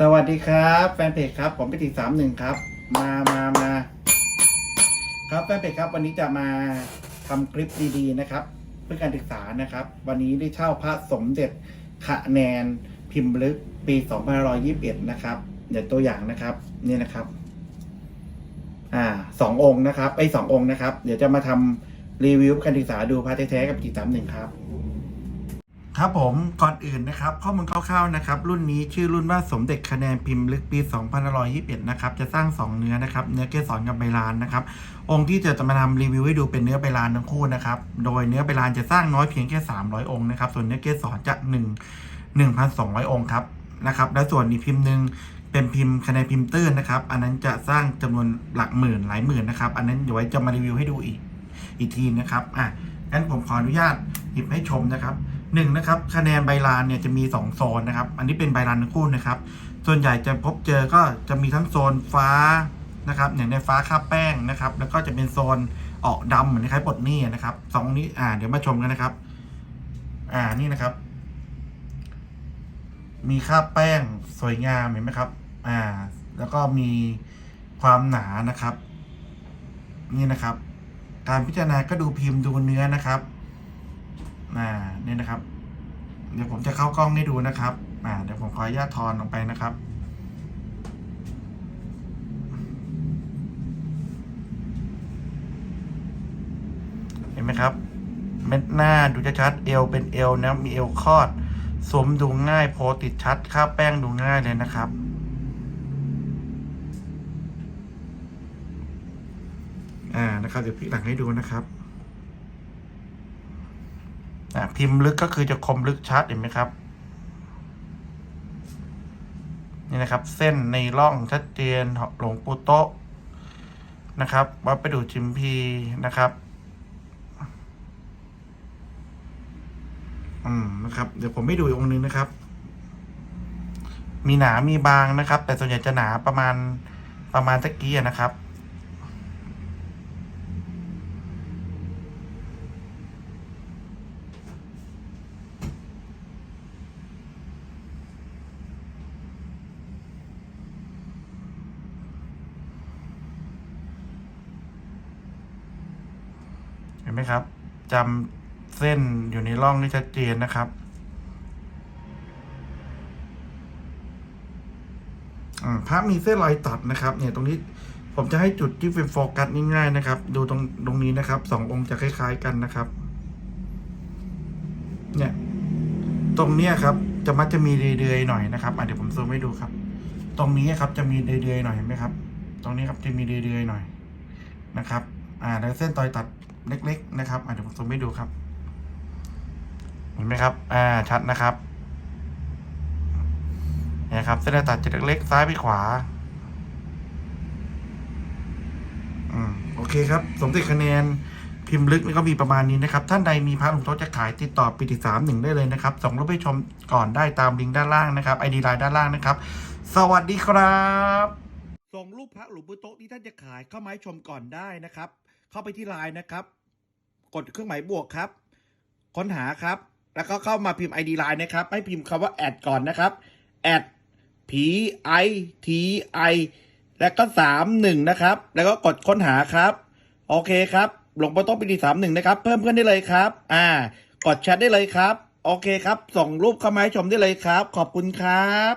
สวัสดีครับ แฟนเพจครับ ผมพิติสามหนึ่งครับ มามามาครับแฟนเพจครับ วันนี้จะมาทำคลิปดีๆนะครับ เพื่อการศึกษานะครับ วันนี้ได้เช่าพระสมเด็จคะแนนพิมพ์ลึกปี2521นะครับเดี๋ยวตัวอย่างนะครับนี่นะครับอ่าสององค์นะครับไอ้สององค์นะครับ เดี๋ยวจะมาทำรีวิวการศึกษาดูพระแท้ๆกับจิตสามหนึ่งครับ ครับผมก่อนอื่นนะครับ ข้อมูลคร่าวๆนะครับ รุ่นนี้ชื่อรุ่นว่าสมเด็จคะแนนพิมพ์ลึกปี2521นะครับจะสร้าง 2 เนื้อนะครับเนื้อเกสรกับใบลานนะครับองค์ที่จะจะมาทำรีวิวให้ดูเป็นเนื้อใบลานทั้งคู่นะครับโดยเนื้อใบลานจะสร้างน้อยเพียงแค่ 300 องค์นะครับส่วนเนื้อเกสรจะ1 1,200 องค์ครับนะครับและส่วนอีกพิมพ์หนึ่งเป็นพิมพ์คะแนนพิมพ์ตื้นนะครับอันนั้นจะสร้างจำนวนหลักหมื่นหลายหมื่นนะครับอันนั้นเดี๋ยวไว้จะมารีวิวให้ดูอีกอีกทีนะครับอะงั้นผมขออนุญาตหยิบให้ชมนะครับ หนึ่งนะครับคะแนนใบลานเนี่ยจะมี 2 โซนนะครับ อันนี้เป็นใบลานทั้งคู่นะครับ ส่วนใหญ่จะพบเจอก็จะมีทั้งโซนฟ้านะครับอย่างในฟ้าค่าแป้งนะครับ แล้วก็จะเป็นโซนออกดำเหมือนคล้ายปลดหนี้นะครับสองนี้อ่าเดี๋ยวมาชมกันนะครับ อ่านี่นะครับ มีค่าแป้งสวยงามเห็นไหมครับ อ่า แล้วก็มีความหนานะครับ นี่นะครับ การพิจารณาก็ดูพิมพ์ดูเนื้อนะครับอ่าเนี่ยนะครับ เดี๋ยวผมจะเข้ากล้องให้ดูนะครับอ่าเดี๋ยวผมขออนุญาตทอนลงไปนะครับเห็นไหมครับ เม็ดหน้าดูชัดๆเอวเป็นเอวนะมีเอวคอด สวมดูง่ายโพติดชัดค่าแป้งดูง่ายเลยนะครับอ่านะครับเดี๋ยวพลิกหลังให้ดูนะครับ พิมพ์ลึกก็คือจะคมลึกชัดเห็นไหมครับ นี่นะครับ เส้นในร่องชัดเจนหลวงปูโตะนะครับวัดปดูจิมพีนะครับ อืมนะครับ เดี๋ยวผมไม่ดูอีกองนึงนะครับ มีหนามีบางนะครับ แต่ส่วนใหญ่จะหนาประมาณประมาณตะกี้นะครับ เห็นไหมครับจำเส้นอยู่ในร่องนี่ชัดเจนนะครับอืมพระมีเส้นรอยตัดนะครับ เนี่ยตรงนี้ผมจะให้จุดที่เป็นโฟกัสง่ายๆนะครับ ดูตรงตรงนี้นะครับสององค์จะคล้าย ๆกันนะครับ เนี่ย ตรงเนี้ยครับ จะมักจะมีเดือยๆหน่อยนะครับอะเดี๋ยวผมซูมให้ดูครับ ตรงนี้ครับจะมีเดือยๆหน่อยเห็นไหมครับ ตรงนี้ครับจะมีเดือยๆหน่อยนะครับ อ่า แล้วเส้นรอยตัด เล็ก ๆ นะครับอะเดี๋ยวผมซูมให้ดูครับ เห็นไหมครับ อ่า ชัดนะครับเนี่ยครับ เส้นตัดจะเล็กๆ ซ้ายไปขวา อืม โอเคครับ สมเด็จคะแนนพิมพ์ลึกนี่ก็มีประมาณนี้นะครับ ท่านใดมีพระหลวงโต๊ะจะขายติดต่อปีติสามหนึ่งได้เลยนะครับ ส่งรูปไปชมก่อนได้ตามลิงก์ด้านล่างนะครับไอดีไลน์ด้านล่างนะครับ สวัสดีครับ ส่งรูปพระหลวงโต๊ะที่ท่านจะขายเข้ามาให้ชมก่อนได้นะครับ เข้าไปที่ไลน์นะครับ กดเครื่องหมายบวกครับ ค้นหาครับ แล้วก็เข้ามาพิมพ์ ID ไลน์นะครับให้พิมพ์คำว่าแอดก่อนนะครับแอด P I T I แล้วก็สามหนึ่งนะครับ แล้วก็กดค้นหาครับ โอเคครับ หลวงปู่โต๊ะปีดีสามหนึ่งนะครับ เพิ่มเพื่อนได้เลยครับ อ่า กดแชทได้เลยครับ โอเคครับ ส่งรูปเข้ามาให้ชมได้เลยครับ ขอบคุณครับ